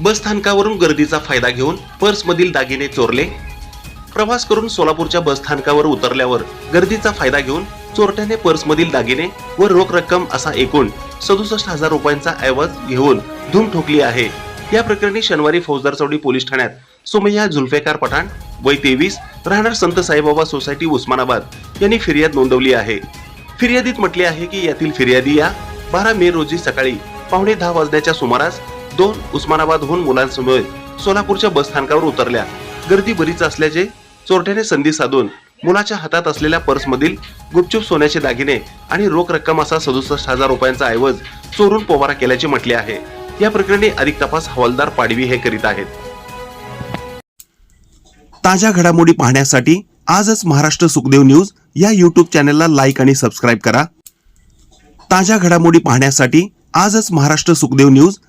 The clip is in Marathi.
बस स्थानकावरून गर्दीचा फायदा घेऊन पर्समधील दागिने चोरले. प्रवास करून सोलापूरच्या बस स्थानकावर उतरल्यावर गर्दीचा फायदा घेऊन चोरट्याने पर्समधील दागिने व रोख रक्कम असा एकूण सदुसष्ट हजार रुपयांचा ऐवज घेऊन धूम ठोकली आहे. या प्रकरणी शनिवारी फौजदार चौडी पोलीस ठाण्यात सुमय्या झुल्फेकार पठाण वय तेवीस राहणार संत साईबाबा सोसायटी उस्मानाबाद यांनी फिर्याद नोंदवली आहे. फिर्यादीत म्हटले आहे की यातील फिर्यादी या बारा मे रोजी सकाळी पावणे दहा वाजण्याच्या सुमारास दोन उस्मानाबादहून मुलांसमवेत सोलापूरच्या बस स्थानकावर उतरल्या. गर्दी बरीच असल्याचे चोरट्याने संधी साधून मुलाच्या हातात असलेल्या पर्समधील गुपचूप सोन्याचे दागिने आणि रोख रक्कम असा सदुसष्ट हजार रुपयांचा ऐवज चोरून पोवारा केल्याचे म्हटले आहे. या प्रकरणी अधिक तपास हवालदार पाडवी हे करीत आहेत. ताज्या घडामोडी पाहण्यासाठी आजच महाराष्ट्र सुखदेव न्यूज या यूट्यूब चॅनलला लाईक आणि सबस्क्राईब करा. ताज्या घडामोडी पाहण्यासाठी आजच महाराष्ट्र सुखदेव न्यूज